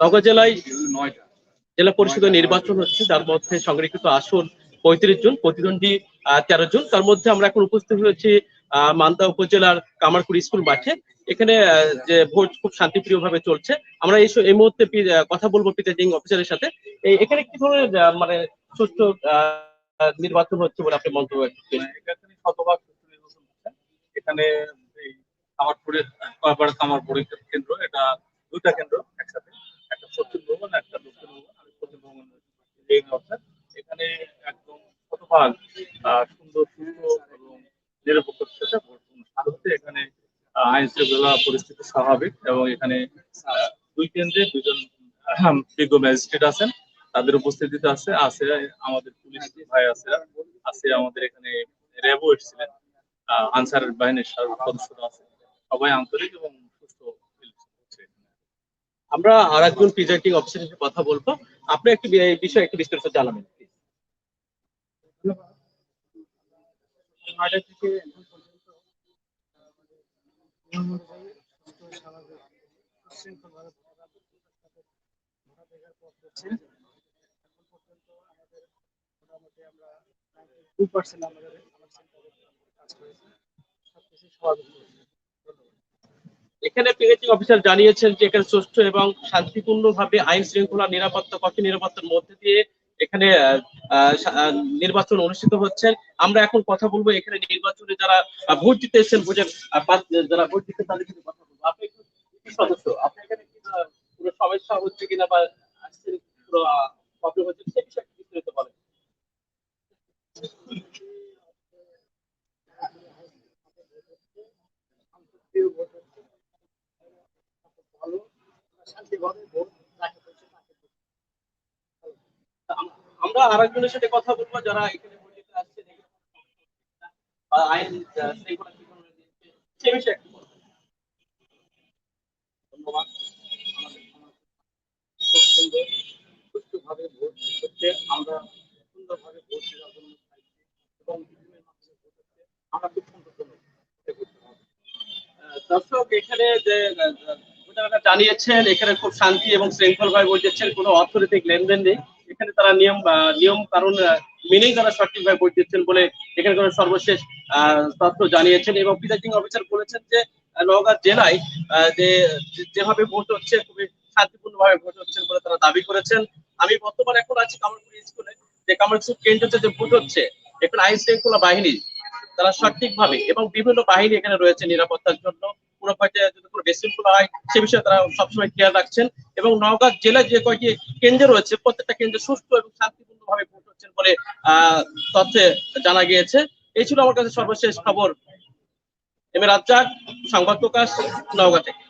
নগর জেলায় জেলা পরিষদের নির্বাচন হচ্ছে, যার মধ্যে সংরক্ষিত আসন পঁয়ত্রিশ জন, প্রতিদ্বন্দ্বী তেরো জন। তার মধ্যে আমরা এখন উপস্থিত হয়েছি মালদা উপজেলার কামারপুর স্কুল মাঠে। এখানে যে ভোট খুব শান্তিপ্রিয় ভাবে চলছে। আমরা এই এই মুহূর্তে কথা বলব প্রিজাইডিং অফিসারের সাথে। এখানে কি ধরনের মানে সুষ্ঠু নির্বাচন হচ্ছে বলে আপনি মন্তব্য? মানে এখানে শতভাগ নির্বাচন এখানে কেন্দ্র, এটা দুইটা কেন্দ্র একসাথে, একটা একটা এখানে একদম শতভাগ সুন্দর, সুস্থ এবং এখানে আইন শৃঙ্খলা পরিস্থিতি স্বাভাবিক এবং এখানে দুই কেন্দ্রে দুজন বিজ্ঞ ম্যাজিস্ট্রেট আছেন। তাদের উপস্থিতিতে আছে আছে আমাদের পুলিশ ভাই আছে আছে আমাদের এখানে র্যাবও এসেছিলেন। আহ, আনসার বাহিনীর সব সদস্যরা আছে। সবাই আন্তরিক এবং সুস্থ আমরা আর একজন প্রিজাইডিং অফিসারের সাথে কথা বলব। আপনি একটু বিষয়ে একটু বিস্তারিত জানাবেন। নয়টা থেকে এখন পর্যন্ত অনুযায়ী সুস্থ স্বাভাবিক এখন পর্যন্ত আমাদের মোটামুটি আমরা টু পার্সেন্ট আমাদের আমার সেন্টারে কাজ করেছে সবকিছু স্বাভাবিক চলছে এখানে প্রিজাইডিং অফিসার জানিয়েছেন যে এখানে সুষ্ঠু এবং শান্তিপূর্ণ ভাবে আইন শৃঙ্খলা নিরাপত্তা, কঠোর নিরাপত্তার মধ্যে দিয়ে এখানে নির্বাচন অনুষ্ঠিত হচ্ছে আমরা এখন কথা বলব এখানে নির্বাচনে যারা ভোট দিতে এসেছেন ভোটের যারা ভোট দিতে তাদের কথা বলব। আপনি সদস্য? আপনি এখানে সমস্যা হচ্ছে কিনা বা প্রবলেম হচ্ছে বিষয়ে আমরা আর একজনের সাথে কথা বলব, যারা এখানে দিতে আইন বিষয়ে ধন্যবাদ আমাদের সমাজ খুব সুন্দর সুষ্ঠুভাবে ভোট হচ্ছে আমরা সুন্দরভাবে ভোট দেওয়ার জন্য চাইছি এবং বিভিন্ন মানুষের ভোট হচ্ছে আমরা খুব সুন্দরজনক ভোট করতে হবে আহ, দর্শক, এখানে যে জানিয়েছেন, এখানে খুব শান্তি এবং শৃঙ্খল ভাবে ভোট দিচ্ছেন, কোনো অর্থনৈতিক লেনদেন নেই। এখানে তারা নিয়ম নিয়ম কারণ মেনেই তারা সঠিকভাবে ভোট দিচ্ছেন বলে এখানে কোনো সর্বশেষ তথ্য জানিয়েছেন এবং প্রিজাইডিং অফিসার বলেছেন যে নওগাঁ জেলায় যে যেভাবে ভোট হচ্ছে, খুবই শান্তিপূর্ণ ভাবে ভোট হচ্ছেন বলে তারা দাবি করেছেন। আমি বর্তমানে এখন আছি কামারপুর স্কুলে, যে কামারপুর কেন্দ্রতে যে ভোট হচ্ছে, এখানে আইন শৃঙ্খলা বাহিনী, তারা সঠিকভাবে এবং বিভিন্ন বাহিনী এখানে রয়েছে নিরাপত্তার জন্য। হয়, সে বিষয়ে তারা সবসময় খেয়াল রাখছেন এবং নওগাঁ জেলায় যে কয়েকটি কেন্দ্র রয়েছে, প্রত্যেকটা কেন্দ্রে এবং শান্তিপূর্ণ ভাবে ভোট হচ্ছেন বলে জানা গিয়েছে। এই ছিল আমার কাছে সর্বশেষ খবর। এম রাজ্জাক, সংবাদ প্রকাশ, নওগাঁ থেকে।